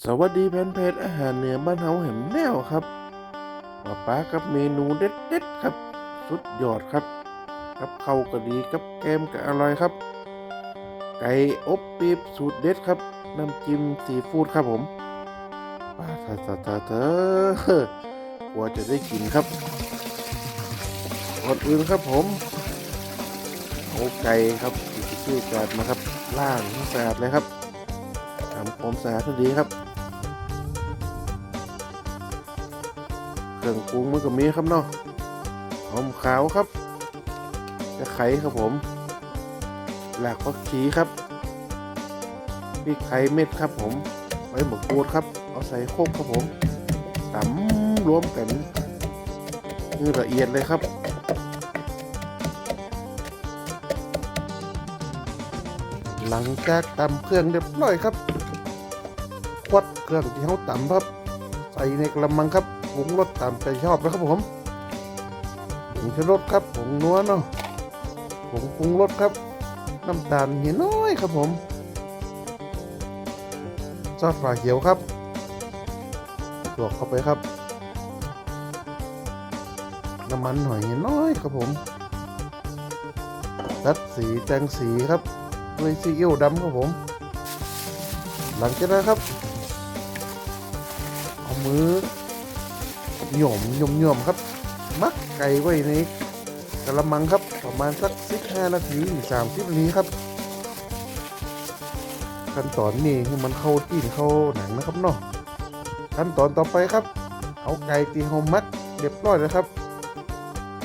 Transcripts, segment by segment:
สวัสดีแฟนเพจอาหารเหนือบ้านเฮาแหมแล้วครับมาป้ากับเมนูเด็ดๆครับ สุดยอดครับกับเข้าก็ดีกับแกมก็อร่อยครับ ไก่อบปีบสูตรเด็ดครับน้ำจิ้มซีฟู้ดครับผมป้าเธอเธอเธอเธอกว่าจะได้กินครับก่อนอื่นครับผมเอาไก่ครับที่ชื่อกาดมาครับ ล่างให้สะอาดเลยครับ ทำความสะอาดดีครับ เครื่องปรุงมันก็มีครับเนาะหอมขาวครับตะไคร้ครับผมหลากผักชีครับพริกไทยเม็ดครับผมใบมกรูดครับ เอาใส่โคกครับผมตำรวมกันคือละเอียดเลยครับหลังจากตำเครื่องเรียบร้อยครับ วัดเครื่องที่เขาตำครับ ใส่ในกระมังครับปรุงรสตามใจชอบนะครับผมผงชูรสครับผงนัวเนาะผงปรุงรสครับ น้ำตาลเหี่ยน้อยครับผมซอสฝาเขียวครับจวกเข้าไปครับ น้ำมันหอยเหี่ยน้อยครับผมตัดสีแจงสีครับด้วยซีอิ๊วดำครับผม หลังจากนั้นครับ มือหย่อมหย่อมหย่อมครับ มักไก่ไว้ในกระมังครับประมาณสักสิบห้านาทีสามสิบนาทีครับ ขั้นตอนนี้ให้มันเข้าตีนเข้าหนังนะครับเนาะขั้นตอนต่อไปครับ เอาไก่ตีเฮามัดเรียบร้อยแล้วครับ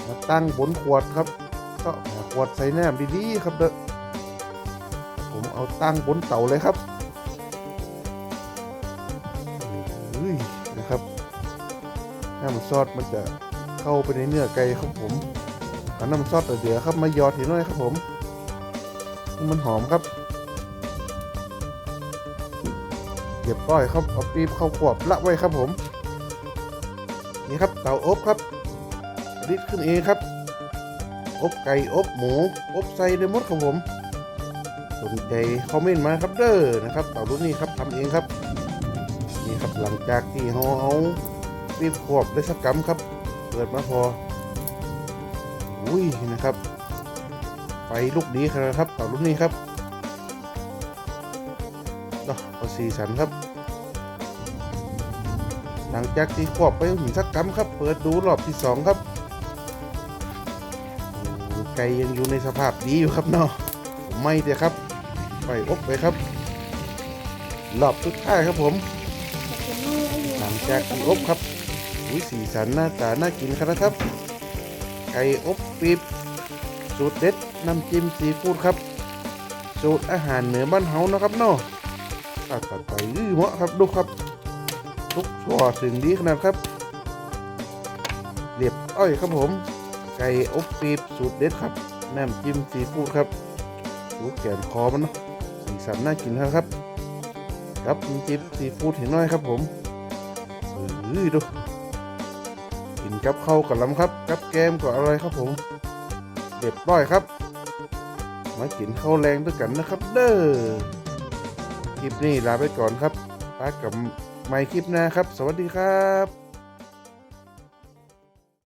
มาตั้งบนขวดครับ ก็ขวดใส่น้ำดีๆครับเด้อผมเอาตั้งบนเตาเลยครับ นะครับน้ำซอสมันจะเข้าไปในเนื้อไก่ครับผมเอาน้ำซอสเดี๋ยวครับมาหยอดทีหน่อยครับผมมันหอมครับเรียบร้อยครับเอาปี๊บเข้าขวบละไว้ครับผม นี่ครับเตาอบครับริดขึ้นเองครับอบไก่อบหมูอบไส้ได้หมดครับผมสนใจคอมเมนต์มาครับเด้อนะครับเตารุ่นนี้ครับทำเองครับ ครับหลังจากที่เราเอาปีบขวบได้สักกำครับ เปิดมาพอ อุ้ยนะครับไฟลุกดีครับเต่าลูกนี้ครับเนาะเอาสีสันครับ หลังจากที่ขวบไปถึงสักกำครับ เปิดดูรอบที่สองครับไก่ยังอยู่ในสภาพดีอยู่ครับเนาะไม่เดียครับ ไปอบไปครับรอบสุดท้ายครับผม จากที่อบครับอุ้ยสีสันหน้าตาน่ากินครับนะครับไก่อบปีบสูตรเด็ดน้ำจิ้มซีฟู้ดครับ สูตรอาหารเหนือบ้านเฮานะครับเนาะตัดตัดไปอื้อเหมาะครับดูครับทุกชั่วถึงดีขนาดครับ เรียบอ้อยครับผม ไก่อบปีบสูตรเด็ดครับน้ำจิ้มซีฟู้ดครับดูแกนคอมันเนาะสีสันน่ากินครับครับน้ำจิ้มซีฟู้ดเห็นน้อยครับผม เออดูกินกับข้าวกับลำครับ กับแกมก็อร่อยครับผมเรียบร้อยครับ มากินข้าวแรงด้วยกันนะครับ เด้อคลิปนี้ลาไปก่อนครับป้ากับไม่คลิปหน้าครับ สวัสดีครับ